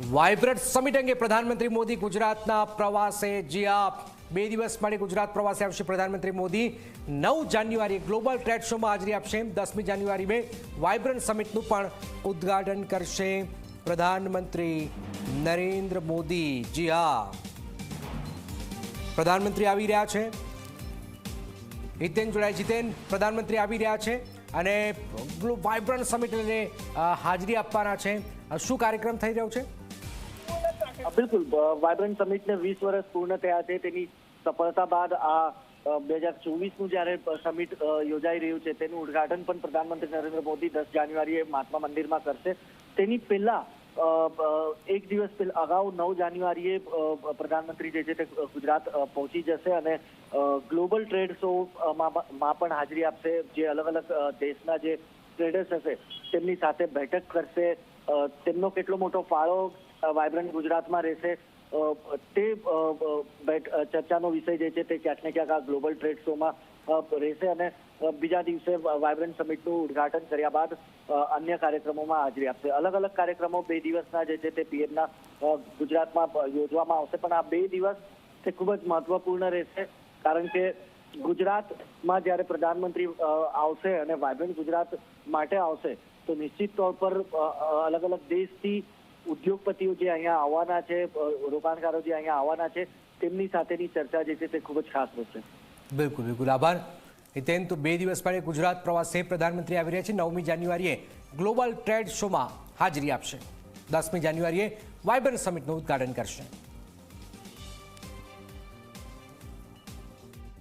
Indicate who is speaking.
Speaker 1: Vibrant summit અંગે પ્રધાનમંત્રી મોદી ગુજરાતના પ્રવાસે જી આ બે દિવસ માટે ગુજરાત પ્રવાસે આવશે પ્રધાનમંત્રી મોદી. નવ જાન્યુઆરીએ ગ્લોબલ ટ્રેડ શોમાં હાજરી આપશે. દસમી જાન્યુઆરી બે વાઇબ્રન્ટ સમિટનું પણ ઉદ્ઘાટન કરશે પ્રધાનમંત્રી નરેન્દ્ર મોદી. જી હા. પ્રધાનમંત્રી આવી રહ્યા છે. હિતેન જોડાય, જીતેન. પ્રધાનમંત્રી આવી રહ્યા છે અને વાઇબ્રન્ટ સમિટને હાજરી આપવાના છે. શું કાર્યક્રમ થઈ રહ્યો છે?
Speaker 2: બિલકુલ. વાયબ્રન્ટ સમિટને વીસ વર્ષ પૂર્ણ થયા છે. તેની સફળતા બાદ આ બે હજાર ચોવીસનું જ્યારે સમિટ યોજાઈ રહ્યું છે તેનું ઉદઘાટન પણ પ્રધાનમંત્રી નરેન્દ્ર મોદી દસ જાન્યુઆરીએ મહાત્મા મંદિરમાં કરશે. તેની પહેલા એક દિવસ પહેલા અગાઉ નવ જાન્યુઆરીએ પ્રધાનમંત્રી જે છે તે ગુજરાત પહોંચી જશે અને ગ્લોબલ ટ્રેડ શો અ, માં માં પણ હાજરી આપશે. જે અલગ અલગ દેશના જે ટ્રેડર્સ હશે, તેમની સાથે બેઠક કરશે તેમનો કેટલો મોટો ફાળો વાયબ્રન્ટ ગુજરાતમાં રહેશે તે ચર્ચાનો વિષય જે છે તે ક્યાંક ને ક્યાંક આ ગ્લોબલ ટ્રેડ શોમાં રહેશે અને બીજા દિવસે વાયબ્રન્ટ સમિટનું ઉદઘાટન કર્યા બાદ અન્ય કાર્યક્રમોમાં હાજરી આપશે. અલગ અલગ કાર્યક્રમો બે દિવસના જે છે તે પીએમના ગુજરાતમાં યોજવામાં આવશે, પણ આ બે દિવસ તે ખૂબ જ મહત્વપૂર્ણ રહેશે, કારણ કે ગુજરાતમાં જ્યારે પ્રધાનમંત્રી આવશે અને વાયબ્રન્ટ ગુજરાત માટે આવશે, તો નિશ્ચિત તौर પર અલગ અલગ દેશથી ઉદ્યોગપતિઓ જે અહીંયા આવવાના છે રોકાણકારો જે અહીંયા આવવાના છે, તેમની સાથેની ચર્ચા જે છે તે ખૂબ જ ખાસ રહેશે
Speaker 1: બિલકુલ બિલકુલ. આભાર. હિતેન તો બે દિવસ માટે ગુજરાત પ્રવાસે પ્રધાનમંત્રી આવી રહ્યા છે. નવમી જાન્યુઆરીએ ગ્લોબલ ટ્રેડ શોમાં હાજરી આપશે. દસમી જાન્યુઆરીએ વાયબ્રન્ટ સમિટનું ઉદ્ઘાટન કરશે.